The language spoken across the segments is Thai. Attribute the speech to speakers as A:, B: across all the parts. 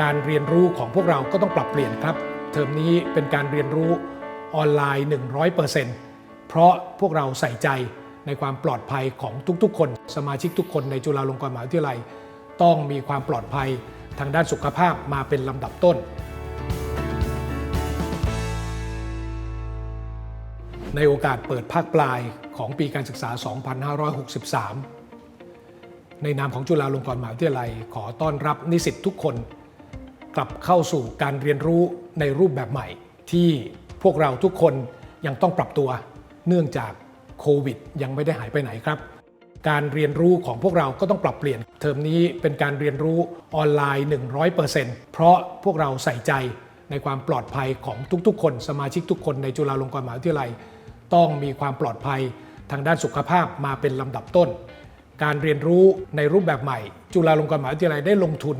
A: การเรียนรู้ของพวกเราก็ต้องปรับเปลี่ยนครับ เทอมนี้เป็นการเรียนรู้ออนไลน์ 100%เพราะพวกเราใส่ใจในความปลอดภัยของทุกๆ คน สมาชิกทุกคนในจุฬาลงกรณ์มหาวิทยาลัย ต้องมีความปลอดภัยทางด้านสุขภาพมาเป็นลำดับต้น ในโอกาสเปิดภาคปลายของปีการศึกษา 2563 ในนามของจุฬาลงกรณ์มหาวิทยาลัย ขอต้อนรับนิสิตทุกคน กลับเข้าสู่การเรียนรู้ในรูปแบบใหม่ ที่พวกเราทุกคนยังต้องปรับตัว เนื่องจากโควิด ยังไม่ได้หายไปไหนครับ การเรียนรู้ของพวกเราก็ต้องปรับเปลี่ยน เทอมนี้เป็นการเรียนรู้ออนไลน์ 100%เพราะพวกเราใส่ใจในความปลอดภัยของทุกๆ คน สมาชิกทุกคนในจุฬาลงกรณ์มหาวิทยาลัย ต้องมีความปลอดภัยทางด้านสุขภาพมาเป็นลำดับต้น การเรียนรู้ในรูปแบบใหม่ จุฬาลงกรณ์มหาวิทยาลัยได้ลงทุน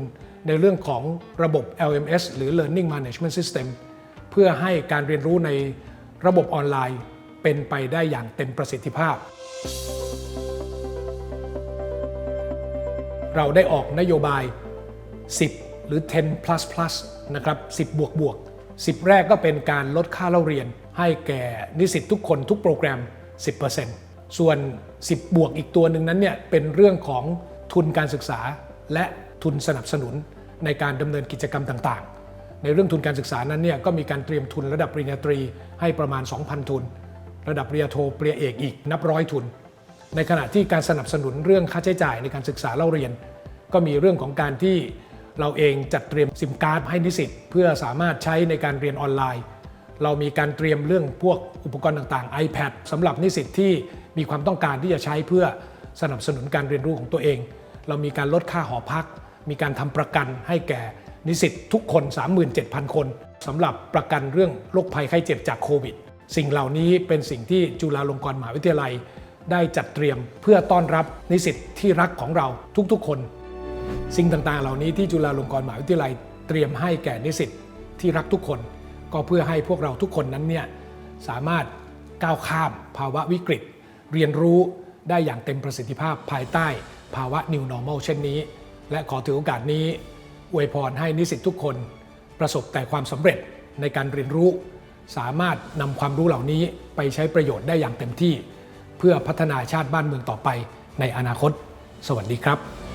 A: ในเรื่องของระบบ LMS หรือ Learning Management System เพื่อให้การเรียนรู้ในระบบออนไลน์เป็นไปได้อย่างเต็มประสิทธิภาพ เราได้ออกนโยบาย 10 หรือ 10 plus plus นะครับ 10 บวกบวก 10 แรกก็เป็นการลดค่าเล่าเรียน ให้แก่นิสิตทุกคนทุกโปรแกรม 10%ส่วน 10 บวกอีกตัวหนึ่งนั้นเนี่ยเป็นเรื่องของทุนการศึกษาและทุนสนับสนุน ในการดำเนินกิจกรรมต่างๆ ในเรื่องทุนการศึกษานั้นเนี่ยก็มีการเตรียมทุนระดับปริญญาตรีให้ประมาณ 2,000 ทุน ระดับปริญญาโทปริญญาเอกอีกนับร้อยทุน ในขณะที่การสนับสนุนเรื่องค่าใช้จ่ายในการศึกษาเล่าเรียน ก็มีเรื่องของการที่เราเองจัดเตรียมซิมการ์ดให้นิสิตเพื่อสามารถใช้ในการเรียนออนไลน์ เรามีการเตรียมเรื่องพวกอุปกรณ์ต่างๆ iPad สำหรับนิสิตที่มีความต้องการที่จะใช้เพื่อสนับสนุนการเรียนรู้ของตัวเอง เรามีการลดค่าหอพัก มีการทำประกันให้แก่นิสิตทุกคน 37,000 คนสำหรับประกันเรื่องโรคภัยไข้เจ็บจากโควิด สิ่งเหล่านี้เป็นสิ่งที่จุฬาลงกรณ์มหาวิทยาลัย ได้จัดเตรียมเพื่อต้อนรับนิสิตที่รักของเราทุกๆคน สิ่งต่างๆ เหล่านี้ที่จุฬาลงกรณ์มหาวิทยาลัย เตรียมให้แก่นิสิตที่รักทุกคน ก็เพื่อให้พวกเราทุกคนนั้นเนี่ยสามารถก้าวข้ามภาวะวิกฤต เรียนรู้ได้อย่างเต็มประสิทธิภาพภายใต้ภาวะ New Normal เช่นนี้ และขอถือโอกาสนี้อวยพรให้นิสิตทุกคนประสบแต่ความสำเร็จในการเรียนรู้ สามารถนำความรู้เหล่านี้ไปใช้ประโยชน์ได้อย่างเต็มที่ เพื่อพัฒนาชาติบ้านเมืองต่อไปในอนาคต สวัสดีครับ